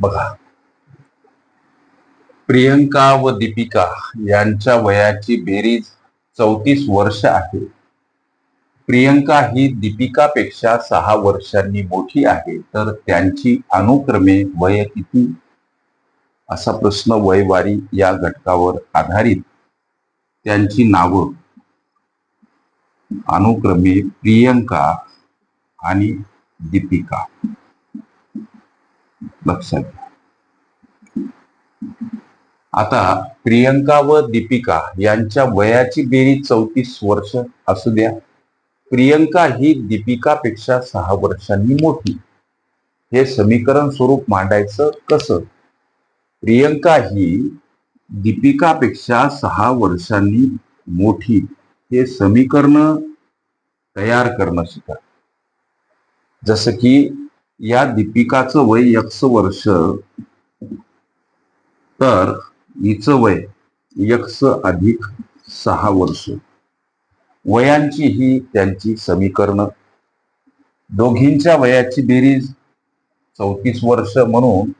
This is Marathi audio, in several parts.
बघा. प्रियंका व दीपिका यांच्या वयाची बेरीज चौतीस वर्ष आहे. प्रियंका ही दीपिकापेक्षा सहा वर्षांनी मोठी आहे तर त्यांची अनुक्रमे वय किती? असा प्रश्न वयवारी या घटकावर आधारित त्यांची नावं. अनुक्रमे प्रियंका आणि दीपिका. लक्षात. आता प्रियंका व दीपिका यांच्या वयाची बेरीज चौतीस वर्ष असू द्या. प्रियंका ही दीपिकापेक्षा सहा वर्षांनी मोठी. हे समीकरण स्वरूप मांडायचं कसं? प्रियंका ही दीपिकापेक्षा सहा वर्षांनी मोठी. हे समीकरण तयार करणं शिका. जसं की या दीपिकाचं वय यक्ष वर्ष. तर हिचं वय यक्ष अधिक सहा वर्ष. वयांची ही त्यांची समीकरण. दोघींच्या वयाची बेरीज चौतीस वर्ष म्हणून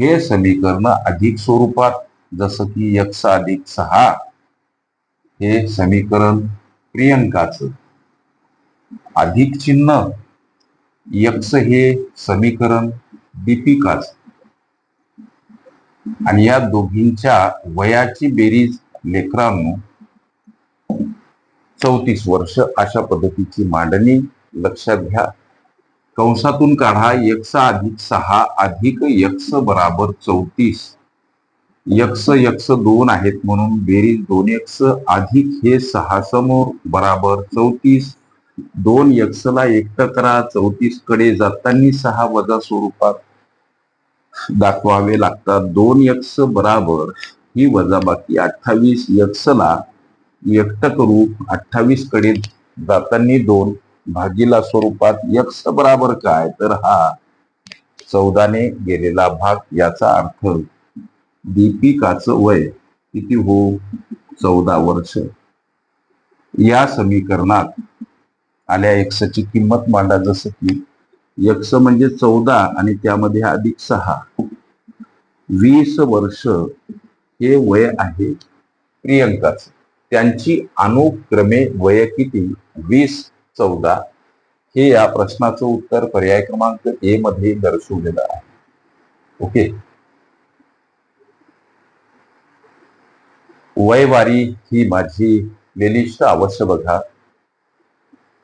हे समीकरण अधिक स्वरूपात जसं की यक्ष अधिक सहा हे समीकरण प्रियंकाचं. अधिक चिन्ह यक्स हे समीकरण दीपिकाच आणि या दोघींच्या वयाची बेरीज लेकरांनो चौतीस वर्ष अशा पद्धतीची मांडणी लक्षात घ्या. कंसातून काढा यक्स अधिक सहा अधिक यक्स बराबर चौतीस. यक्स यक्स दोन आहेत म्हणून बेरीज दोन यक्स अधिक हे सहा समोर बराबर चौतीस. दोन यक्षला एकटं करा चौतीसकडे जातानी सहा वजा स्वरूपात दाखवावे लागतात. दोन यक्ष बराबर ही वजाबाकी अठ्ठावीस यक्षला एकटं करू अठ्ठावीसकडे जातानी दोन भागीला स्वरूपात. यक्ष बराबर काय? तर हा चौदाने गेलेला भाग याचा अर्थ दीपिकाच वय किती हो? चौदा वर्ष. या समीकरणात आल्या एक्सची किंमत मांडा जसं की यक्ष म्हणजे चौदा आणि त्यामध्ये अधिक सहा. वीस वर्ष हे वय आहे प्रियंकाच. त्यांची अनुक्रमे वय किती? वीस चौदा. हे या प्रश्नाचं उत्तर पर्याय क्रमांक ए मध्ये दर्शवलेलं आहे. ओके. वयवारी ही माझी प्लेलिस्ट अवश्य बघा.